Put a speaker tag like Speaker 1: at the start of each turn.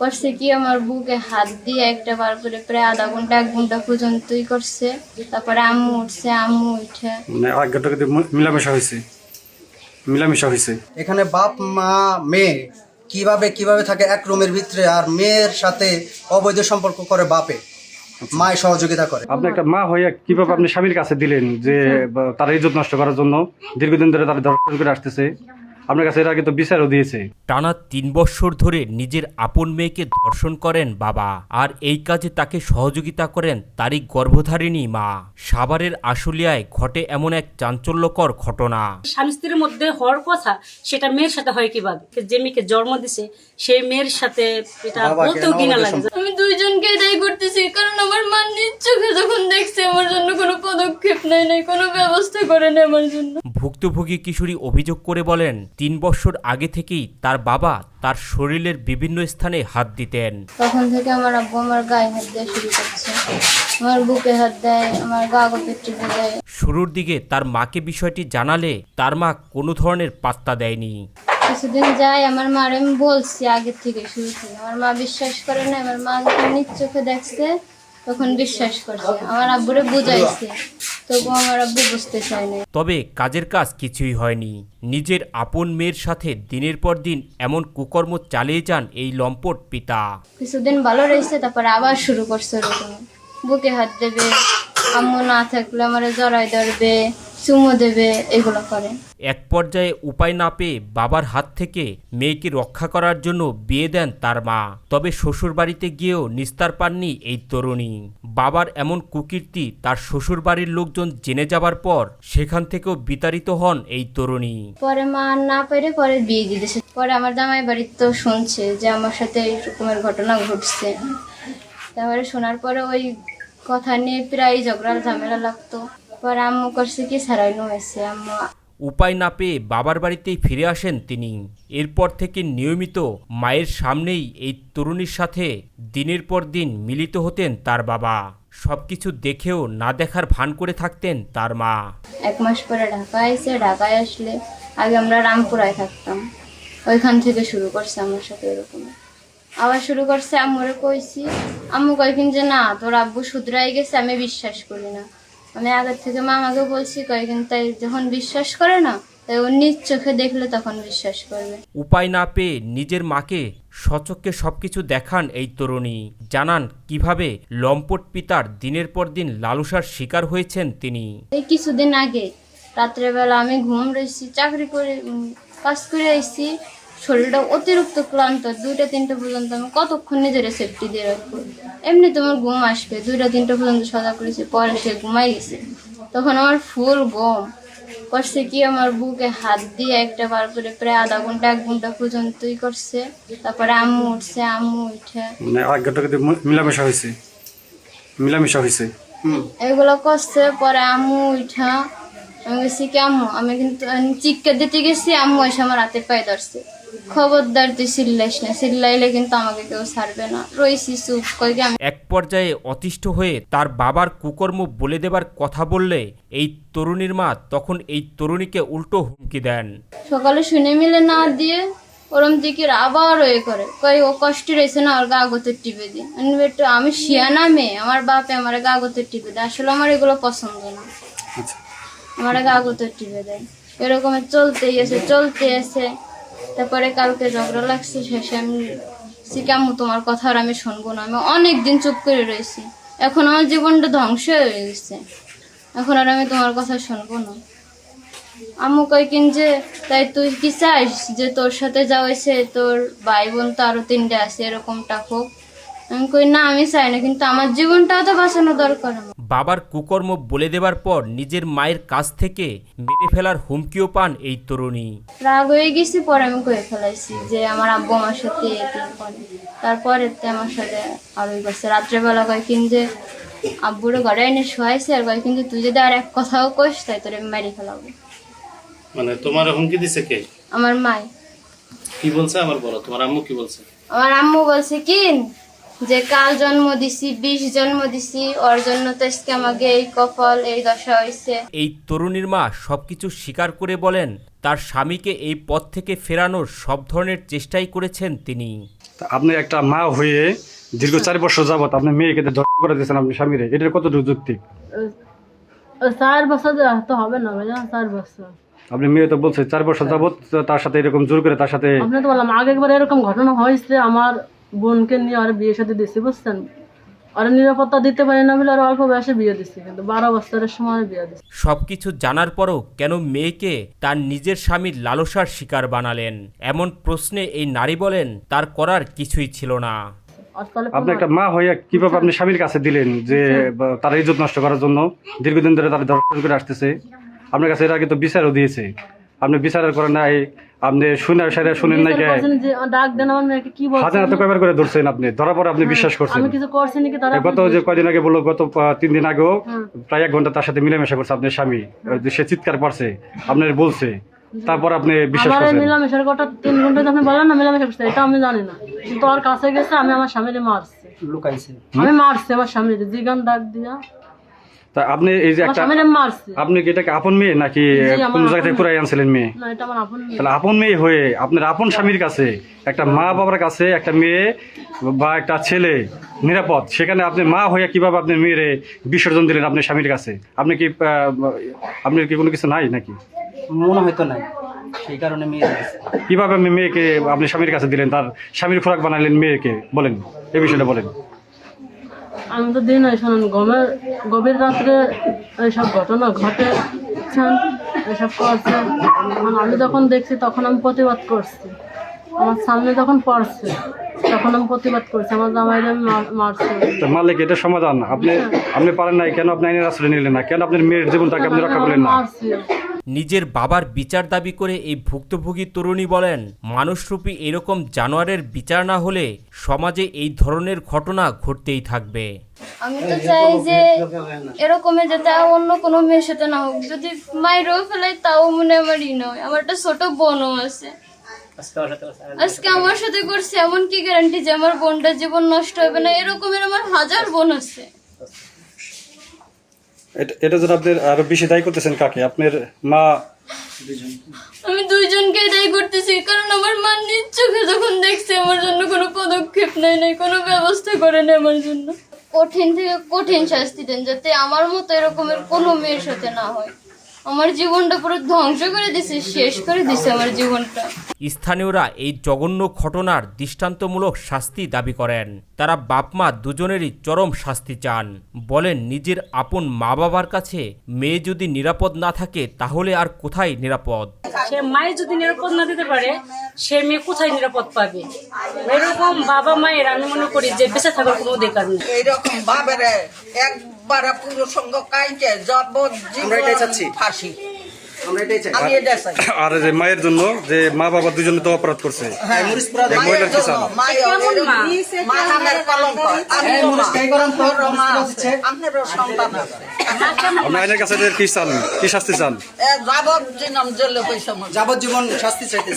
Speaker 1: করছে কি আমার বুকে হাত দিয়ে একটা বার করে প্রায় আধা ঘণ্টা এক ঘণ্টা পর্যন্তই করছে। তারপরে আম্মু উঠছে আম্মু উঠে।
Speaker 2: মানে আজ্ঞাটাকে মিলামেশা হয়েছে। মিলামেশা হয়েছে।
Speaker 3: এখানে বাপ মা মেয়ে কীভাবে কীভাবে থাকে এক রুমের ভিতরে আর মেয়ের সাথে অবৈধ সম্পর্ক করে বাপে। মায় সহযোগিতা করে।
Speaker 2: আপনি একটা মা হয়ে কীভাবে আপনি স্বামীর কাছে দিলেন যে তার ইজ্জত নষ্ট করার জন্য দীর্ঘদিন ধরে তারা দর্শন করে আসতেছে? আপনার কাছে এর আগে তো বিচারও দিয়েছে।
Speaker 4: টানা তিন বৎসর ধরে নিজের আপন মেয়েকে ধর্ষণ করেন বাবা আর এই কাজে তাকে সহযোগিতা করেন তারই গর্ভধারিণী মা। সাভারের আশুলিয়ায় ঘটে এমন এক চাঞ্চল্যকর ঘটনা।
Speaker 5: স্বামী স্ত্রীর মধ্যে হওয়ার কথা সেটা মেয়ের সাথে হয় কীভাবে? যে মেয়েকে জন্ম দিছে সেই মেয়ের সাথে এটা বলতেও কিনা লাগে।
Speaker 1: আমি দুইজনকে দায়ী করতেছি কারণ আমার মা নিজ চোখে যখন দেখছে নেয় নাই কোনো ব্যবস্থা করে নেই আমার জন্য।
Speaker 4: ভুক্তভোগী কিশোরী অভিযোগ করে বলেন তিন বছর আগে থেকেই তার বাবা তার শরীরের বিভিন্ন স্থানে হাত দিতেন।
Speaker 1: তখন থেকে আমার আব্বু আমার গায়ে হাত দেওয়া শুরু করছে। আমার বুকে হাত দেয় আমার গা গপে টিপে দেয়
Speaker 4: শুরুর দিকে তার মাকে বিষয়টি জানালে তার মা কোনো ধরনের পাত্তা দেয়নি।
Speaker 1: কিছুদিন যায় আমার মার আমি বলছি আগের থেকে শুরু থেকে। আমার মা বিশ্বাস করে না আমার মা যখন নিজ চোখে দেখছে তখন বিশ্বাস করছে। আমার আব্বুরে বুঝাইছে। তবু আমার আব্বু বুঝতে চায় না
Speaker 4: তবে কাজের কাজ কিছুই হয়নি। নিজের আপন মেয়ের সাথে দিনের পর দিন এমন কুকর্ম চালিয়ে যান এই লম্পট পিতা।
Speaker 1: কিছুদিন ভালো রয়েছে তারপর আবার শুরু করছে ওরকম বুকে হাত দেবে আম্মু না থাকলে আমার জড়াই ধরবে। চুমো দেবে এগুলো করে।
Speaker 4: এক পর্যায়ে উপায় না পেয়ে বাবার হাত থেকে মেয়েকে রক্ষা করার জন্য বিয়ে দেন তার মা। তবে শ্বশুরবাড়িতে গিয়েও নিস্তার পাননি এই তরুণী। বাবার এমন কুকীর্তি তার শ্বশুর বাড়ির লোকজন জেনে যাবার পর সেখান থেকেও বিতাড়িত হন এই তরুণী।
Speaker 1: পরে মা না পেরে পরে বিয়ে দিয়ে দিয়েছে পরে আমার জামাই বাড়ির তো শুনছে যে আমার সাথে এই রকমের ঘটনা ঘটছে। তারপরে শোনার পরে ওই কথা নিয়ে প্রায় ঝগড়া ঝামেলা লাগতো। পরে আম্মু করছে কি সারাইনো হয়েছে আম্মু।
Speaker 4: উপায় না পেয়ে বাবার বাড়িতেই ফিরে আসেন তিনি। এরপর থেকে নিয়মিত মায়ের সামনেই এই তরুণীর সাথে দিনের পর দিন মিলিত হতেন তার বাবা। সবকিছু দেখেও না দেখার ভান করে থাকতেন তার মা।
Speaker 1: এক মাস পরে ঢাকায় এসে ঢাকায় আসলে আগে আমরা রামপুরায় থাকতাম। ওইখান থেকে শুরু করছে আমার সাথে এরকম। আবার শুরু করছে আম্মুরে কইছি আম্মু কয়েকদিন যে না তোর আব্বু শুধরাই গেছে আমি বিশ্বাস করি না। আমি আগের থেকে মামাকে বলছি কয়েকদিন তাই যখন বিশ্বাস করে না তাই ও নিজ চোখে দেখলে তখন বিশ্বাস করবে।
Speaker 4: উপায় না পেয়ে নিজের মাকে সচক্ষে সবকিছু দেখান এই তরুণী। জানান কীভাবে লম্পট পিতার দিনের পর দিন লালসার শিকার হয়েছেন তিনি।
Speaker 1: এই কিছুদিন আগে রাত্রেবেলা আমি ঘুম রয়েছি চাকরি করে কাজ করে এসেছি শরীরটা অতিরিক্ত ক্লান্ত দুইটা তিনটা পর্যন্ত আমি কতক্ষণ নিজের সেফটি দিয়ে রাখব? এমনি তোমার ঘুম আসবে দুইটা তিনটা পর্যন্ত সজা করেছি পরে সে ঘুমাই গেছে। তখন আমার ফুল গম করছে কি আমার বুকে হাত দিয়ে একটা বার করে প্রায় আধা ঘণ্টা এক ঘণ্টা পর্যন্তই করছে। তারপরে আম্মু উঠছে আম্মু উঠে
Speaker 2: মানে মিলামেশা হয়েছে। মিলামেশা হয়েছে।
Speaker 1: এগুলো করছে পরে আম্মু উঠা আমি গেছি কি আম্মু আমি কিন্তু আমি চিৎকার দিতে গেছি আম্মু এসে আমার হাতে পায়ে ধরছে। খবরদার তুই চিল্লাইস না চিল্লাইলে কিন্তু আমাকে কেউ ছাড়বে না। রইছি চুপ করে আমি?
Speaker 4: এক পর্যায়ে অতিষ্ঠ হয়ে তার বাবার কুকর্ম বলে দেবার কথা বললে এই তরুণীর মা তখন এই তরুণীকে উল্টো হুমকি দেন।
Speaker 1: সকালে শুনে মিলে না দিয়ে ওরম দিকে আবার ওয়ে করে। কই ও কষ্ট রয়েছে না ওর কাগজের টিপে দিই। আমি একটু আমি শিয়ানা মেয়ে আমার বাপে আমার কাগজের টিপে দেয়। আসলে আমার এগুলো পছন্দ না।
Speaker 2: আচ্ছা।
Speaker 1: আমার কাগজের টিপে দেয়। এরকম চলতেই আছে চলতে আছে। তারপরে কালকে ঝগড়া লাগছে, শেষে আমি শিকামু তোমার কথা আর আমি শুনব না। আমি অনেক দিন চুপ করে রয়েছি। এখন আমার জীবনটা ধ্বংস হয়ে গেছে। এখন আর আমি তোমার কথা শুনব না। আম্মু কিন যে, তাই তুই কি চাস যে তোর সাথে যাওয়াইছে তোর ভাই বোন তো আরও তিনটে আছে, এরকমটা হোক। আমি কই না আমি চাই না কিন্তু আমার জীবনটাও তো বাঁচানো দরকার আমার।
Speaker 4: বাবার কুকর্ম বলে দেবার পর নিজের মায়ের কাছ থেকে মেরে ফেলার হুমকিও পান এই তরুণী।
Speaker 1: রাগ হয়ে গেছি পরে আমি কয়ে ফেলাইছি যে আমার আব্বু আমার সাথে করে তারপরে তে আমার সাথে আরোই করছে। রাত্রেবেলা কয়েকদিন যে আব্বুরে ঘরে এনে শোয়াইছে আর কয়েকদিন যে তুই যদি আর এক কথাও কইস তাই তোরে আমি মারি ফেলাবো।
Speaker 6: মানে তোমার হুমকি দিছে কে?
Speaker 1: আমার মাই।
Speaker 6: কি বলছে? আমার বলো তোমার আম্মু কি বলছে?
Speaker 1: আমার আম্মু বলছে কি যে কাল জন্ম দিছি বিষ জন্ম দিছি ওর জন্য তো আজকে আমাকে এই কপাল এই দশা হয়েছে
Speaker 4: এই তরুণীর মা সবকিছু স্বীকার করে বলেন তার স্বামীকে এই পথ থেকে ফেরানোর সব ধরনের চেষ্টাই করেছেন তিনি।
Speaker 2: আপনি একটা মা হয়ে দীর্ঘ চার বছর যাবত আপনি মেয়েকে ধর্ষণ করে দিয়েছেন আপনি স্বামীরে এটার কত যুক্তি?
Speaker 7: চার বছর তো হবে না চার বছর।
Speaker 2: আপনি মেয়ে তো বলছে চার বছর যাবত তার সাথে এরকম জোর করে তার সাথে
Speaker 7: আপনি তো বললাম আগে একবার এরকম ঘটনা হয়েছে আমার বোনকে নিয়ে আর বিয়ে সাথে দিছি বুঝছেন? আর নিরাপত্তা দিতে পারি না বলে আর অল্প বয়সে বিয়ে দিছি কিন্তু বারো বছরের সময় বিয়ে দিছি।
Speaker 4: সবকিছু জানার পরও কেন মেয়েকে তার নিজের স্বামীর লালসার শিকার বানালেন? এমন প্রশ্নে এই নারী বলেন তার করার কিছুই ছিল না।
Speaker 2: আপনি একটা মা হয়ে কীভাবে আপনি স্বামীর কাছে দিলেন যে তার ইজ্জত নষ্ট করার জন্য? দীর্ঘদিন ধরে তারা ধর্ষণ করে আসতেছে। আপনার কাছে এর আগে তো বিচারও দিয়েছে। আপনি বিচারের করে নাই আপনি শুনে সেরা শুনেন নাই কে?
Speaker 7: ডাক দেন আমার মেয়েকে কি বলছেন?
Speaker 2: হাজার হাতে কয়বার করে ধরছেন আপনি ধরার পরে আপনি বিশ্বাস করছেন।
Speaker 7: আমি কিছু করছি নাকি তারা
Speaker 2: গত যে কয়দিন আগে বলল গত তিন দিন আগেও প্রায় এক ঘণ্টা তার সাথে মিলেমিশা করছে আপনার স্বামী সে চিৎকার করছে আপনার বলছে তারপর আপনি বিশ্বাস করছেন।
Speaker 7: মিলামেশার কথা তিন ঘণ্টা আপনি বলেন না মিলামেশা করছে এটা আমি জানি না। কিন্তু ওর কাছে গেছে আমি আমার স্বামীরে মারছি।
Speaker 3: লুকাইছে।
Speaker 7: আমি মারছি আমার স্বামীরে জিগান ডাক দিয়া
Speaker 2: তা আপনি এই যে একটা আপনি কি এটাকে আপন মেয়ে নাকি কোন জায়গা থেকে
Speaker 7: আপন
Speaker 2: কুড়াই আনছিলেন মেয়ে?
Speaker 7: আপন।
Speaker 2: তাহলে আপন মেয়ে হয়ে আপনার আপন স্বামীর কাছে একটা মা বাবার কাছে একটা মেয়ে বা একটা ছেলে নিরাপদ। সেখানে আপনি মা হয়ে কীভাবে আপনি মেয়েরে বিসর্জন দিলেন আপনার স্বামীর কাছে? আপনি কি আহ, আপনার কি কোনো কিছু নাই নাকি?
Speaker 3: মনে হয়তো নাই। সেই কারণে মেয়ে।
Speaker 2: কীভাবে আপনি মেয়েকে আপনি স্বামীর কাছে দিলেন তার স্বামীর খোরাক বানালেন মেয়েকে? বলেন এই বিষয়টা বলেন।
Speaker 7: আমি তো দিন শোনেন গমের গভীর রাত্রে এইসব ঘটনা ঘটে। এসব করছে। আমি যখন দেখছি তখন আমি প্রতিবাদ করছি। আমার সামনে যখন পড়ছে তখন আমি প্রতিবাদ করছি। আমার জামাইরে মারছি।
Speaker 2: মালিক এটা সমাধান। আপনি আপনি পারেন নাই কেন আপনি আইনের আশ্রয় নিলেন না? কেন আপনার মেয়ের জীবনটাকে আপনি রক্ষা করলেন না?
Speaker 7: মারছি।
Speaker 4: নিজের বাবার বিচার দাবি করে এই ভুক্তভোগী তরুণী বলেন মানুষরূপী এরকম জানোয়ারের বিচার না হলে সমাজে এই ধরনের ঘটনা ঘটতেই থাকবে।
Speaker 1: আমি তো চাই যে এরকমের যাতে অন্য কোনো মেয়ের সাথে না হোক। যদি মায়েরও ফেলাই তাও মনে আমারই নয়। আমার একটা ছোট বোনও আছে। আজকে আমার সাথে করছে এমন কি গ্যারান্টি যে আমার বোনটা জীবন নষ্ট হবে না এরকমের আমার হাজার বোন আছে।
Speaker 2: এটা এটা যেটা আপনি আরও বেশি দায়ী করতেছেন কাকে? আপনার মা?
Speaker 1: আমি দুইজনকেই দায়ী করতেছি কারণ আমার মা নিজ চোখে যখন দেখছে আমার জন্য কোনো পদক্ষেপ নেয় নাই কোনো ব্যবস্থা করে নেই আমার জন্য। কঠিন থেকে কঠিন শাস্তি দেন যাতে আমার মতো এরকমের কোনো মেয়ের সাথে না হয়। আমার জীবনটা পুরো ধ্বংস করে দিছে শেষ করে দিছে আমার জীবনটা।
Speaker 4: স্থানীয়রা এই জঘন্য ঘটনার দৃষ্টান্তমূলক শাস্তি দাবি করেন। তারা বাপমা দুজনেরই চরম শাস্তি চান। বলেন নিজের আপন মা বাবার কাছে মেয়ে যদি নিরাপদ না থাকে তাহলে আর কোথায় নিরাপদ?
Speaker 5: সে মায়ের যদি নিরাপদ না দিতে পারে সে মেয়ে কোথায় নিরাপদ পাবে? এরকম বাবা মায়ের আমি মনে করি যে বেঁচে থাকার কোনো অধিকার নেই।
Speaker 8: এইরকম ভাবে একবার পুরো সঙ্গ কাইটে
Speaker 3: এটাই চাচ্ছি।
Speaker 8: ফাঁসি।
Speaker 2: আর যে মায়ের জন্য যে মা বাবা দুজনে তো অপরাধ করছে।
Speaker 3: হ্যাঁ,
Speaker 2: মহিলার কি চান? আইনের কাছে কি চান? কি শাস্তি চান?
Speaker 3: যাবজ্জীবন শাস্তি চাইতেছি।